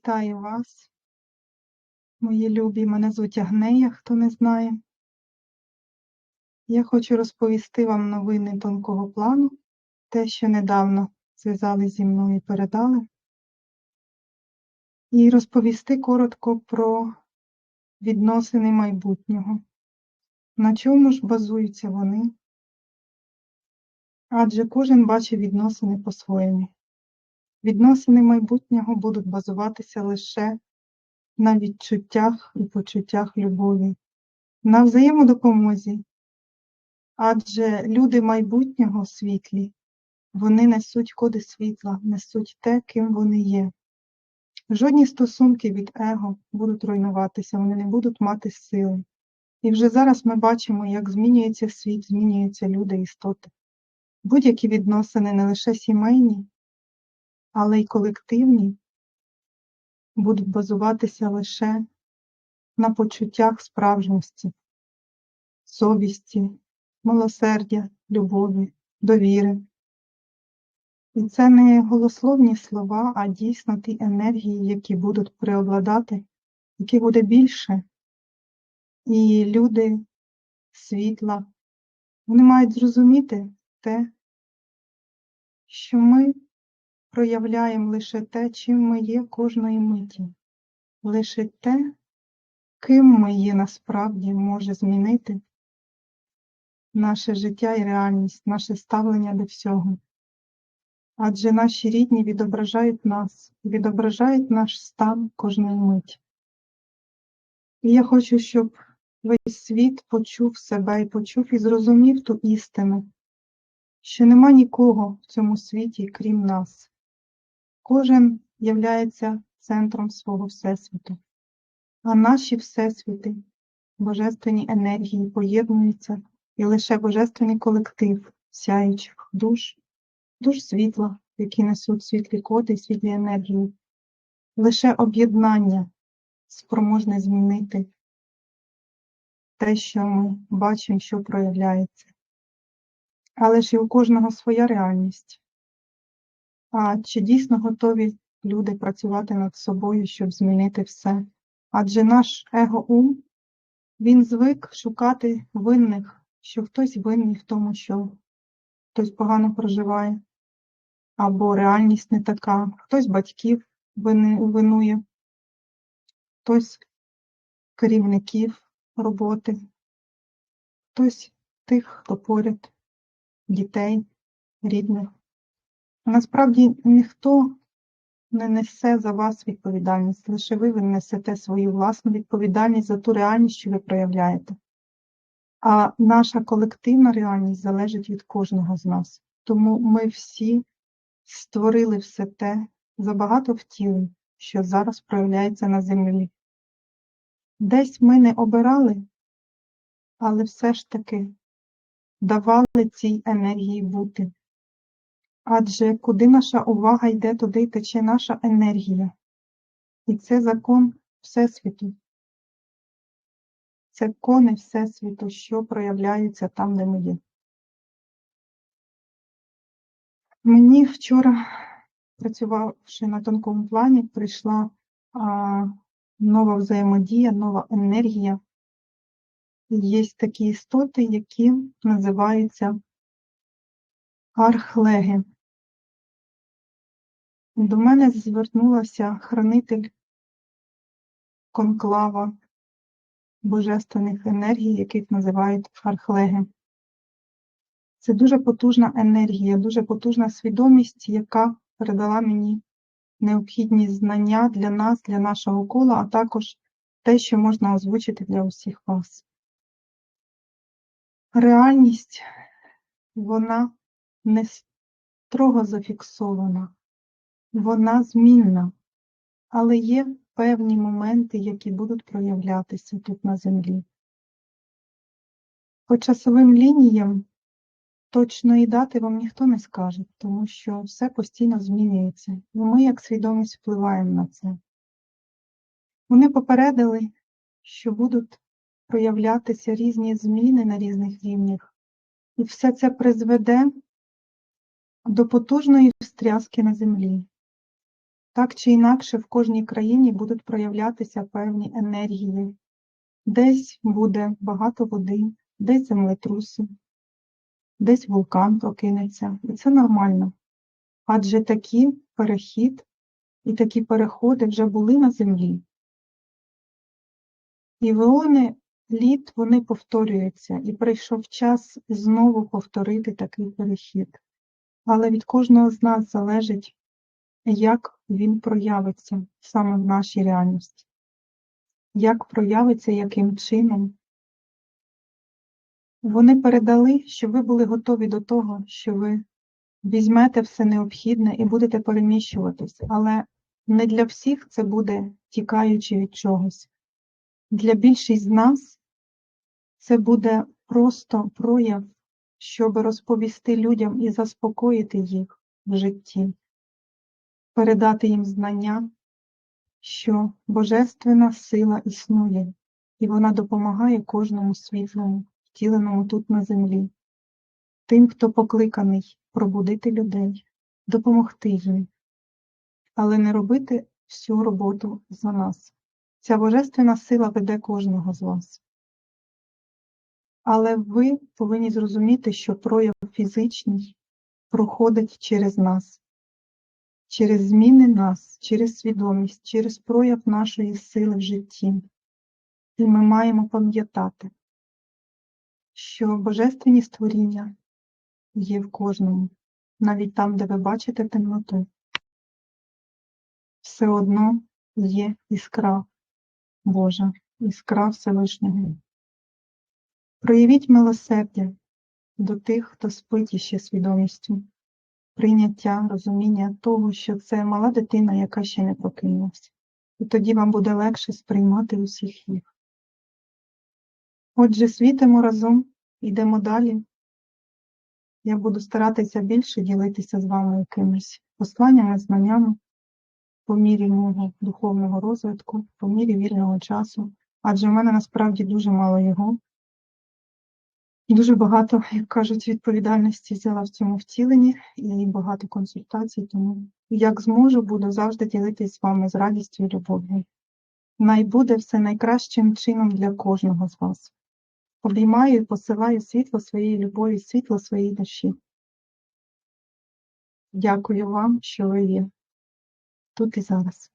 Вітаю вас, мої любі. Мене звуть Агнея, хто не знає. Я хочу розповісти вам новини тонкого плану, те, що недавно зв'язали зі мною і передали, і розповісти коротко про відносини майбутнього. На чому ж базуються вони? Адже кожен бачить відносини по-своєму. Відносини майбутнього будуть базуватися лише на відчуттях і почуттях любові, на взаємодопомозі. Адже люди майбутнього світлі, вони несуть коди світла, несуть те, ким вони є. Жодні стосунки від его будуть руйнуватися, вони не будуть мати сили. І вже зараз ми бачимо, як змінюється світ, змінюються люди, істоти. Будь-які відносини не лише сімейні, але й колективні будуть базуватися лише на почуттях справжності, совісті, милосердя, любові, довіри. І це не голословні слова, а дійсно ті енергії, які будуть преобладати, які буде більше. І люди світла, вони мають зрозуміти те, що ми проявляємо лише те, чим ми є кожної миті, лише те, ким ми є насправді може змінити наше життя і реальність, наше ставлення до всього. Адже наші рідні відображають нас, відображають наш стан кожної миті. І я хочу, щоб весь світ почув себе і почув і зрозумів ту істину, що нема нікого в цьому світі, крім нас. Кожен являється центром свого Всесвіту, а наші Всесвіти, божественні енергії поєднуються і лише божественний колектив сяючих душ, душ світла, які несуть світлі коди і світлі енергії, лише об'єднання спроможне змінити те, що ми бачимо, що проявляється. Але ж і у кожного своя реальність. А чи дійсно готові люди працювати над собою, щоб змінити все? Адже наш его-ум, він звик шукати винних, що хтось винний в тому, що хтось погано проживає, або реальність не така, хтось батьків винує, хтось керівників роботи, хтось тих, хто поряд, дітей, рідних. Насправді ніхто не несе за вас відповідальність, лише ви, ви несете свою власну відповідальність за ту реальність, що ви проявляєте. А наша колективна реальність залежить від кожного з нас. Тому ми всі створили все те забагато втілень, що зараз проявляється на землі. Десь ми не обирали, але все ж таки давали цій енергії бути. Адже куди наша увага йде, туди й тече наша енергія. І це закон Всесвіту. Це кони Всесвіту, що проявляються там, де ми є. Мені вчора, працювавши на тонкому плані, прийшла а, нова взаємодія, нова енергія. Є такі істоти, які називаються архлеги. До мене звернулася хранитель конклава божественних енергій, яких називають архлеги. Це дуже потужна енергія, дуже потужна свідомість, яка передала мені необхідні знання для нас, для нашого кола, а також те, що можна озвучити для усіх вас. Реальність, вона не строго зафіксована, вона змінна, але є певні моменти, які будуть проявлятися тут на землі. По часовим лініям точної дати вам ніхто не скаже, тому що все постійно змінюється, і ми, як свідомість, впливаємо на це. Вони попередили, що будуть проявлятися різні зміни на різних рівнях, і все це призведе до потужної встряски на землі. Так чи інакше, в кожній країні будуть проявлятися певні енергії. Десь буде багато води, десь землетруси, десь вулкан прокинеться. І це нормально. Адже такий перехід і такі переходи вже були на землі. І веони літ вони повторюються, і прийшов час знову повторити такий перехід. Але від кожного з нас залежить, як він проявиться саме в нашій реальності, як проявиться, яким чином. Вони передали, що ви були готові до того, що ви візьмете все необхідне і будете переміщуватись, але не для всіх це буде тікаючи від чогось. Для більшість з нас це буде просто прояв, щоб розповісти людям і заспокоїти їх в житті, передати їм знання, що божественна сила існує, і вона допомагає кожному світлому, втіленому тут на землі, тим, хто покликаний пробудити людей, допомогти їм, але не робити всю роботу за нас. Ця божественна сила веде кожного з вас. Але ви повинні зрозуміти, що прояв фізичний проходить через нас, через зміни нас, через свідомість, через прояв нашої сили в житті. І ми маємо пам'ятати, що божественні створіння є в кожному, навіть там, де ви бачите темноту. Все одно є іскра Божа, іскра Всевишнього. Проявіть милосердя до тих, хто спить іще свідомістю, прийняття, розуміння того, що це мала дитина, яка ще не прокинулася. І тоді вам буде легше сприймати усіх їх. Отже, світимо разом, йдемо далі. Я буду старатися більше ділитися з вами якимись посланнями, знаннями по мірі мого духовного розвитку, по мірі вільного часу, адже в мене насправді дуже мало його. Дуже багато, як кажуть, відповідальності взяла в цьому втіленні і багато консультацій, тому як зможу, буду завжди ділитись з вами з радістю і любов'ю. Най буде все найкращим чином для кожного з вас. Обіймаю і посилаю світло своєї любові, світло своєї душі. Дякую вам, що ви є тут і зараз.